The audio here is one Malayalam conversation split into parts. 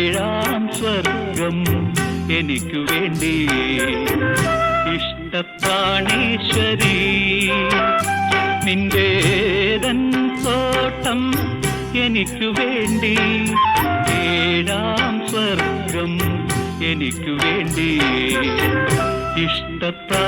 ഏഴാം സ്വർഗം എനിക്കു വേണ്ടി. ഇഷ്ടപ്രാണേശ്വരി നിന്റേതൻ തോട്ടം എനിക്കു വേണ്ടി. ഏഴാം സ്വർഗം എനിക്കു വേണ്ടി. ഇഷ്ടപ്രാണേശ്വരി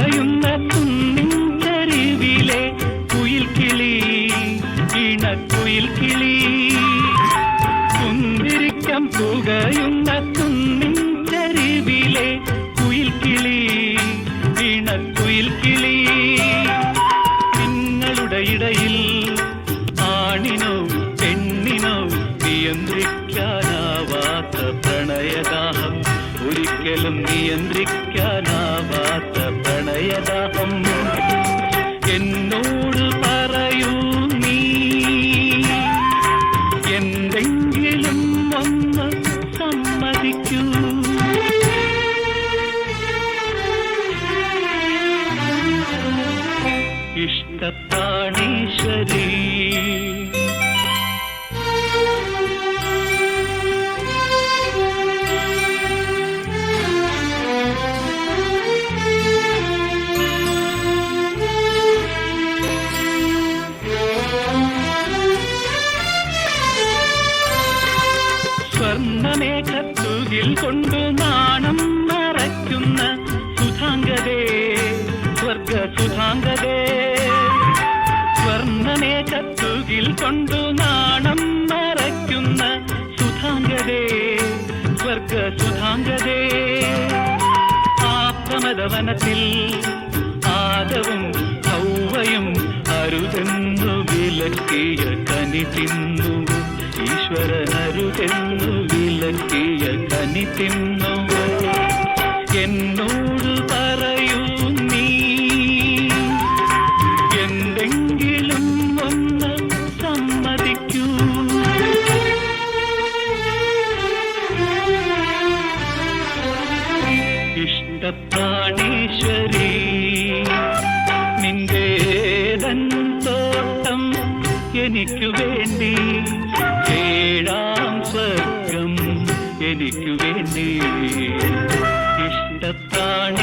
പുകയുന്ന ഒരിക്കലും നിയന്ത്രിക്കാനാവാത്ത പ്രണയദാഹം എന്നോട് പറയൂ നീ. എന്തെങ്കിലും ഒന്ന് സമ്മതിക്കൂ. ഇഷ്ടപ്രാണീശ്വരി സ്വർണമേഘത്തുകിൽ കൊണ്ട് നാണം മറയ്ക്കുന്ന സുധാംഗതേ സ്വർഗ സുധാംഗതേ സ്വർണമേഘത്തുകിൽ കൊണ്ട് നാണം മറയ്ക്കുന്ന സുധാംഗതേ സ്വർഗ സുധാംഗതേ ആത്മദവനത്തിൽ ആദവും ഹൗവയും അരുതെന്നു വിലക്കിയ കനി തിന്നു. ഈശ്വരനരുതെന്നു വിലക്കിയ കനി തിന്നു എന്നോട് പറയൂ നീ. എന്തെങ്കിലും ഒന്ന് സമ്മതിക്കൂ. ഇഷ്ടപ്രാണീശ്വരി നിന്റെ തോട്ടം എനിക്കു വേണ്ടി എനിക്കു വേണ്ടി ഇഷ്ടപ്രാണീശ്വരി